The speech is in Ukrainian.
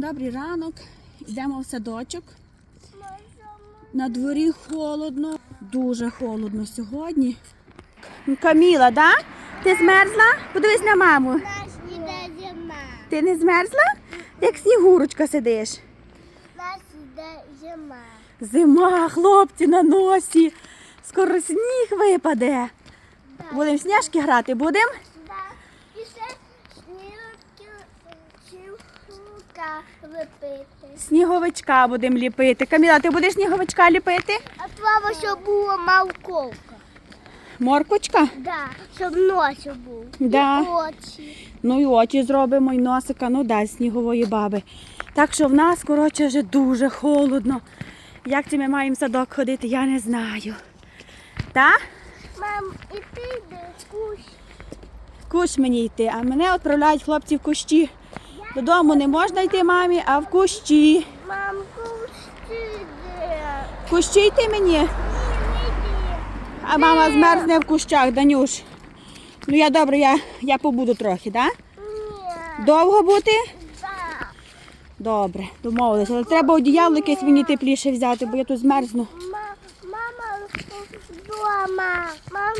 Добрий ранок. Йдемо в садочок. На дворі холодно, дуже холодно сьогодні. Ну, Каміла, да? Ти змерзла? Подивись на маму. Ти не змерзла? Як снігурочка сидиш. Нас іде зима. Зима, хлопці на носі. Скоро сніг випаде. Будемо сніжки грати, будемо? Да. І ще снілки чівка випити. Сніговичка будемо ліпити. Каміла, ти будеш сніговичка ліпити? А слава, щоб була мавковка. Моркочка? Да, щоб носик був. Да. І очі. Ну і очі зробимо, і носика, ну да, з снігової баби. Так що в нас, коротше, вже дуже холодно. Як це ми маємо в садок ходити, я не знаю. Так? Мам, і ти кусь. В кущ мені йти, а мене відправляють хлопці в кущі. Додому не можна йти мамі, а в кущі. Мам, ти йде. В кущі йти мені, Ні, не йди. а мама змерзне в кущах, Данюш. Ну я добре, я, я побуду трохи, так? Ні. Довго бути? Да. Добре, домовилися. Але треба одіяло якесь мені тепліше взяти, бо я тут змерзну. Ма- Мама вдома. Мам,